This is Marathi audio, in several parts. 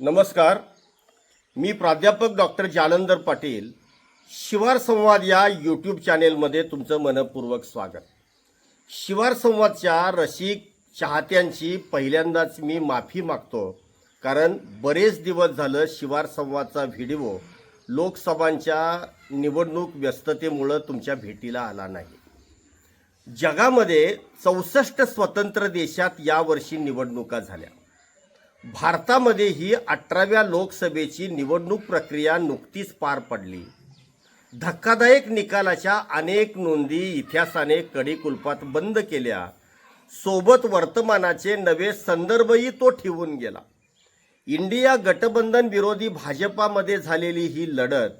नमस्कार. मी प्राध्यापक डॉक्टर जालंदर पाटील शिवार संवाद या यूट्यूब चॅनेलमध्ये तुमचं मनपूर्वक स्वागत. शिवार संवादच्या रसिक चाहत्यांची पहिल्यांदाच मी माफी मागतो कारण बरेच दिवस झालं शिवार संवादचा व्हिडिओ लोकसभांच्या निवडणूक व्यस्ततेमुळं तुमच्या भेटीला आला नाही. जगामध्ये चौसष्ट स्वतंत्र देशात यावर्षी निवडणुका झाल्या. भारतामध्ये ही अठराव्या लोकसभेची निवडणूक प्रक्रिया नुकतीच पार पडली. धक्कादायक निकालाच्या अनेक नोंदी इतिहासाने कडीकुल्पात बंद केल्या. सोबत वर्तमानाचे नवे संदर्भही तो ठेवून गेला. इंडिया गटबंधन विरोधी भाजपामध्ये झालेली ही लढत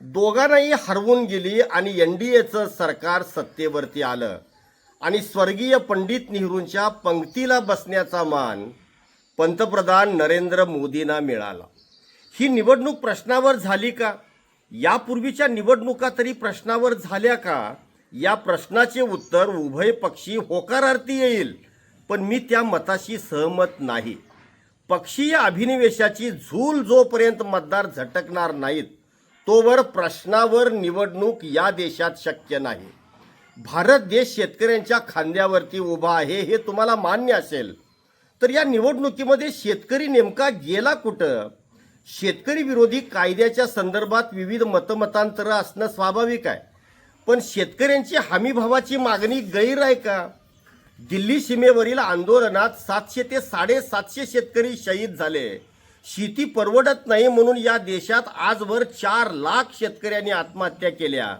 दोघांनाही हरवून गेली आणि एन डी एचं सरकार सत्तेवरती आलं. आणि स्वर्गीय पंडित नेहरूंच्या पंक्तीला बसण्याचा मान पंतप्रधान नरेंद्र मोदींना मिळाला. ही निवडणूक प्रश्नावर झाली का? यापूर्वीच्या निवडणुका तरी प्रश्नावर झाल्या का? या प्रश्नाचे उत्तर उभय पक्षी होकारार्थी येईल पण मी त्या मताशी सहमत नाही. पक्षीय अभिनिवेशाची झूल जोपर्यंत मतदार झटकणार नाहीत तोवर प्रश्नावर निवडणूक या देशात शक्य नाही. भारत देश शेतकऱ्यांच्या खांद्यावरती उभा आहे हे तुम्हाला मान्य असेल. तर या निवडणुकीमध्ये शेतकरी नेमका गेला कुठं? शेतकरी विरोधी कायद्याच्या संदर्भात विविध मतमतांतरं असणं स्वाभाविक आहे. पण शेतकऱ्यांची हमीभावाची मागणी गैर आहे का? दिल्ली सीमेवरील आंदोलनात सातशे ते साडेसातशे शेतकरी शहीद झाले. शेती परवडत नाही म्हणून या देशात आजवर चार लाख शेतकऱ्यांनी आत्महत्या केल्या.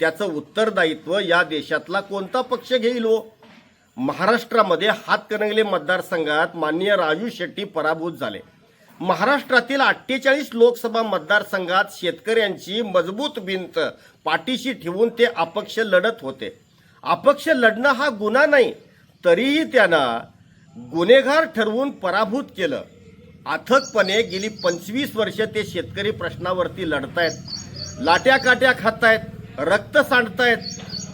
त्याचं उत्तरदायित्व या देशातला कोणता पक्ष घेईल हो? महाराष्ट्रामध्ये हातकणंगले मतदारसंघात माननीय राजू शेट्टी पराभूत झाले. महाराष्ट्रातील अठ्ठेचाळीस लोकसभा मतदारसंघात शेतकऱ्यांची मजबूत भिंत पाठीशी ठेवून ते अपक्ष लढत होते. अपक्ष लढणं हा गुन्हा नाही तरीही त्यांना गुन्हेगार ठरवून पराभूत केलं. अथकपणे गेली पंचवीस वर्ष ते शेतकरी प्रश्नावरती लढतायत. लाट्या काट्या खातायत रक्त सांडतायत.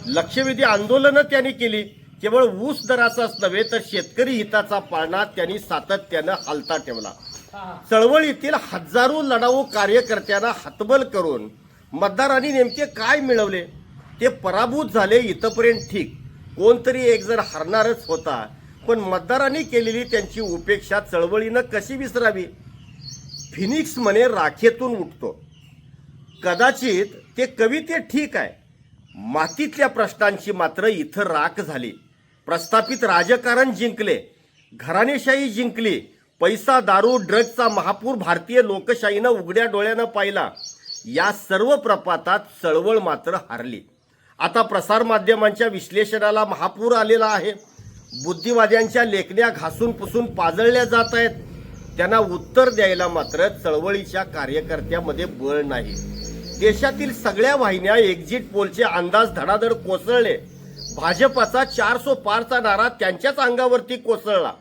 लक्षवेधी आंदोलनं त्यांनी केली. केवळ ऊस दराचाच नव्हे तर शेतकरी हिताचा पाळणा त्यांनी सातत्यानं हालता ठेवला. चळवळीतील हजारो लढाऊ कार्यकर्त्यांना हतबल करून मतदारांनी नेमके काय मिळवले? ते पराभूत झाले इथपर्यंत ठीक. कोणतरी एक जण हरणारच होता पण मतदारांनी केलेली त्यांची उपेक्षा चळवळीनं कशी विसरावी? फिनिक्स म्हणे राखेतून उठतो. कदाचित ते कविते ठीक आहे. मातीतल्या प्रश्नांची मात्र इथं राख झाली. प्रस्थापित राजकारण जिंकले घराणेशाही जिंकली पैसा दारू ड्रग्जचा महापूर भारतीय लोकशाहीनं उघड्या डोळ्यानं पाहिला. या सर्व प्रपातात चळवळ मात्र हारली. आता प्रसारमाध्यमांच्या विश्लेषणाला महापूर आलेला आहे. बुद्धिवाद्यांच्या लेखण्या घासून पुसून पाजळल्या जात आहेत. त्यांना उत्तर द्यायला मात्र चळवळीच्या कार्यकर्त्यामध्ये बळ नाही. देशातील सगळ्या वाहिन्या एक्झिट पोलचे अंदाज धडाधड कोसळले. भाजपाचा चारसो पारचा नारा त्यांच्याच अंगावरती कोसळला.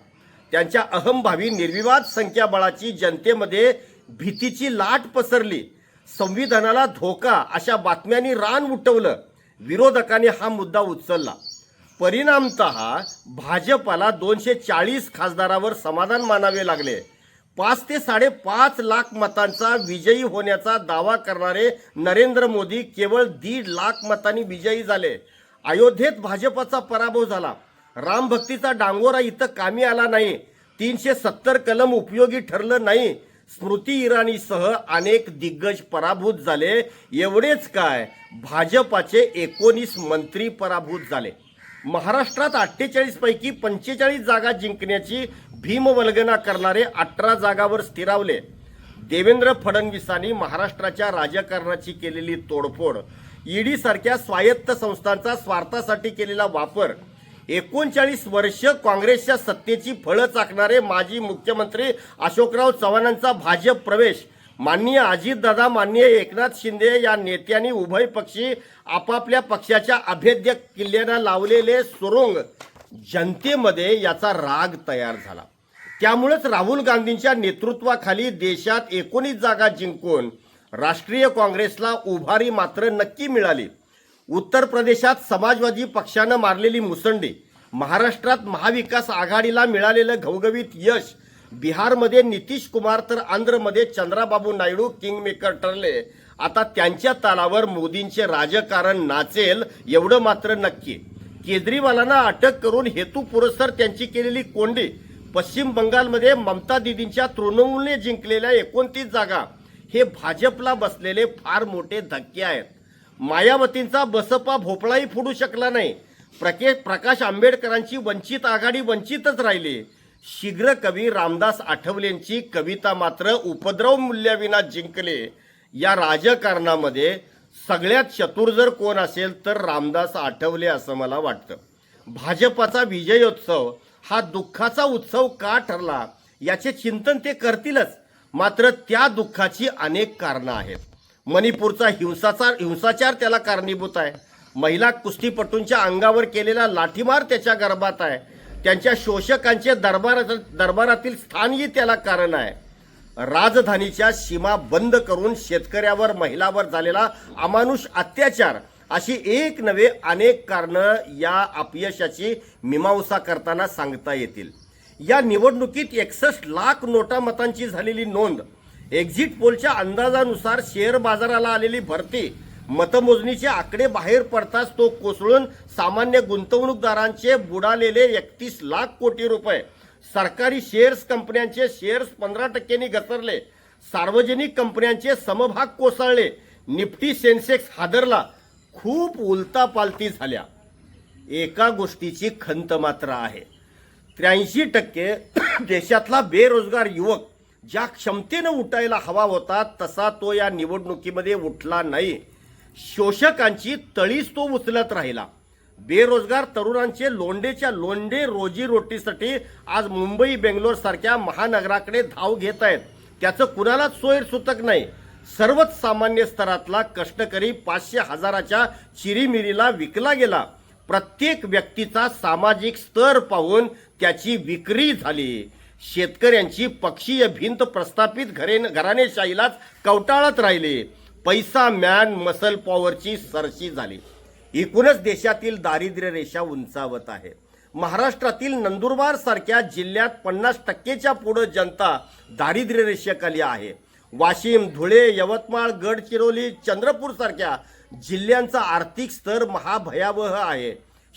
त्यांच्या अहमभावी निर्विवाद संख्याबळाची जनतेमध्ये भीतीची लाट पसरली. संविधानाला धोका अशा बातम्यांनी रान उठवलं. विरोधकांनी हा मुद्दा उचलला. परिणामत भाजपाला दोनशे चाळीस खासदारावर समाधान मानावे लागले. पाच ते साडेपाच लाख मतांचा विजयी होण्याचा दावा करणारे नरेंद्र मोदी केवळ दीड लाख मतांनी विजयी झाले. अयोध्येत भाजपाचा पराभव झाला. रामभक्तीचा डांगोरा इथं कामी आला नाही. तीनशे सत्तर कलम उपयोगी ठरलं नाही. स्मृती इराणीसह अनेक दिग्गज पराभूत झाले. एवढेच काय भाजपाचे एकोणीस मंत्री पराभूत झाले. महाराष्ट्रात अठ्ठेचाळीस पैकी पंचेचाळीस जागा जिंकण्याची भीमवल्गना करणारे अठरा जागावर स्थिरावले. देवेंद्र फडणवीसांनी महाराष्ट्राच्या राजकारणाची केलेली तोडफोड ईडी सारख्या स्वायत्त संस्थांचा स्वार्थासाठी केलेला वापर. एकोणचाळीस वर्ष काँग्रेसच्या सत्तेची फळं चाकणारे माजी मुख्यमंत्री अशोकराव चव्हाणांचा भाजप प्रवेश. माननीय अजितदादा माननीय एकनाथ शिंदे या नेत्यांनी उभय पक्षी आपापल्या पक्षाच्या अभेद्य किल्ल्यांना लावलेले सुरुंग जनतेमध्ये याचा राग तयार झाला. त्यामुळेच राहुल गांधींच्या नेतृत्वाखाली देशात एकोणीस जागा जिंकून राष्ट्रीय काँग्रेसला उभारी मात्र नक्की मिळाली. उत्तर प्रदेशात समाजवादी पक्षानं मारलेली मुसंडी महाराष्ट्रात महाविकास आघाडीला मिळालेलं घवघवीत यश बिहारमध्ये नितीश कुमार तर आंध्रमध्ये चंद्राबाबू नायडू किंगमेकर ठरले. आता त्यांच्या तालावर मोदींचे राजकारण नाचेल एवढं मात्र नक्की. केजरीवालांना अटक करून हेतू पुरस्सर त्यांची केलेली कोंडी पश्चिम बंगालमध्ये ममता दिदींच्या तृणमूलने जिंकलेल्या एकोणतीस जागा. हे भाजपला बसलेले फार मोठे धक्के आहेत. मायावतींचा बसपा भोपळाही फोडू शकला नाही. प्रके प्रकाश आंबेडकरांची वंचित आघाडी वंचितच राहिली. शीघ्र कवी रामदास आठवलेंची कविता मात्र उपद्रव मूल्याविना जिंकले. या राजकारणामध्ये सगळ्यात चतुर जर कोण असेल तर रामदास आठवले असं मला वाटतं. भाजपाचा विजयोत्सव हा दुःखाचा उत्सव का ठरला? याचे चिंतन ते करतीलच. मात्र त्या दुःखाची अनेक कारणं आहेत. मणिपूरचा हिंसाचार हिंसाचार त्याला कारणीभूत आहे. महिला कुस्तीपटूंच्या अंगावर केलेला लाठीमार त्याच्या गर्भात आहे. त्यांच्या शोषकांचे दरबार दरबारातील स्थानही त्याला कारण आहे. राजधानीच्या सीमा बंद करून शेतकऱ्यावर महिलावर झालेला अमानुष अत्याचार अशी एक नव्हे अनेक कारणं या अपयशाची मीमांसा करताना सांगता येतील. या निवडणुकीत एकसष्ट लाख नोटा मतांची झालेली नोंद. एक्झिट पोलच्या अंदाजानुसार शेअर बाजाराला आलेली भरती. मतमोजणीचे आकडे बाहेर पडताच तो कोसळून सामान्य गुंतवणूकदारांचे बुडालेले एकतीस लाख कोटी रुपये. सरकारी शेअर्स कंपन्यांचे शेअर्स पंधरा टक्क्यांनी घसरले. सार्वजनिक कंपन्यांचे समभाग कोसळले. निफ्टी सेन्सेक्स हादरला. खूप उलतापालती झाल्या. एका गोष्टीची खंत मात्र आहे. त्र्याऐंशी टक्के देशातला बेरोजगार युवक ज्या क्षमतेनं उठायला हवा होता तसा तो या निवडणुकीमध्ये उठला नाही. शोषकांची तळीच तो उचलत राहिला. बेरोजगार तरुणांचे लोंडेच्या लोंडे रोजीरोटीसाठी आज मुंबई बेंगलोर सारख्या महानगराकडे धाव घेत आहेत त्याचं कुणालाच सोयर सुतक नाही. सर्वच सामान्य स्तरातला कष्टकरी पाचशे हजाराच्या चिरीमिरीला विकला गेला. प्रत्येक व्यक्तीचा सामाजिक स्तर पाहून त्याची विक्री झाली. शेतकऱ्यांची पक्षीय भिंत प्रस्थापित घरे घराणेशाहीलाच कवटाळत राहिले. पैसा मॅन मसल पॉवरची सरशी झाली. एकूणच देशातील दारिद्र्य रेषा उंचावत आहे. महाराष्ट्रातील नंदुरबार सारख्या जिल्ह्यात पन्नास टक्केच्या पुढं जनता दारिद्र्य रेषेखाली आहे. वाशिम धुळे यवतमाळ गडचिरोली चंद्रपूर सारख्या जिल्ह्यांचा आर्थिक स्तर महाभयावह आहे.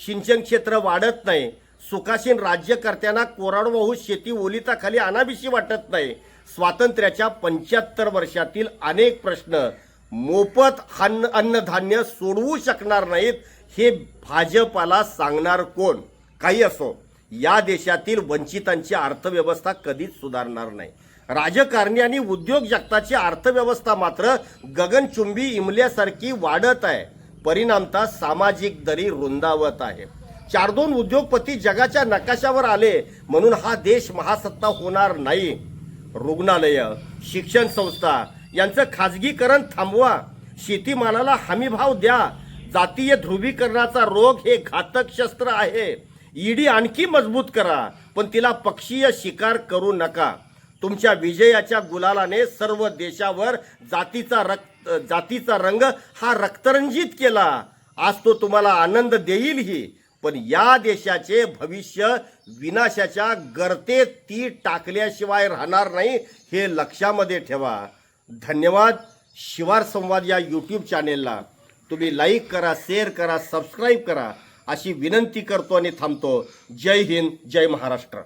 सिंचन क्षेत्र वाढत नाही. सुखासीन राज्यकर्त्यांना कोरडवाहू शेती ओलिताखाली आणावीशी वाटत नाही. स्वातंत्र्याच्या पंच्याहत्तर वर्षातील अनेक प्रश्न मोफत अन्न अन्नधान्य सोडवू शकणार नाहीत हे भाजपाला सांगणार कोण? काही असो. या देशातील वंचितांची अर्थव्यवस्था कधीच सुधारणार नाही. राजकारणी आणि उद्योग जगताची अर्थव्यवस्था मात्र गगनचुंबी इमल्यासारखी वाढत आहे. परिणामता सामाजिक दरी रुंदावत आहे. चार दोन उद्योगपती जगाच्या नकाशावर आले म्हणून हा देश महासत्ता होणार नाही. रुग्णालय शिक्षण संस्था यांचं खाजगीकरण थांबवा. शेतीमालाला हमीभाव द्या. जातीय ध्रुवीकरणाचा रोग हे घातक शस्त्र आहे. ईडी आणखी मजबूत करा पण तिला पक्षीय शिकार करू नका. तुमच्या विजयाच्या गुलालाने सर्व देशावर जातीचा रक्त जातीचा रंग हा रक्तरंजित केला. आज तो तुम्हाला आनंद देईलही. पण या देशाचे भविष्य विनाशाच्या गर्तेत ती टाकल्याशिवाय राहणार नाही हे लक्षामध्ये ठेवा. धन्यवाद. शिवार संवाद या यूट्यूब चॅनेलला तुम्ही लाईक करा शेअर करा सबस्क्राईब करा. अशी विनंती करतो आणि थांबतो. जय हिंद जय महाराष्ट्र.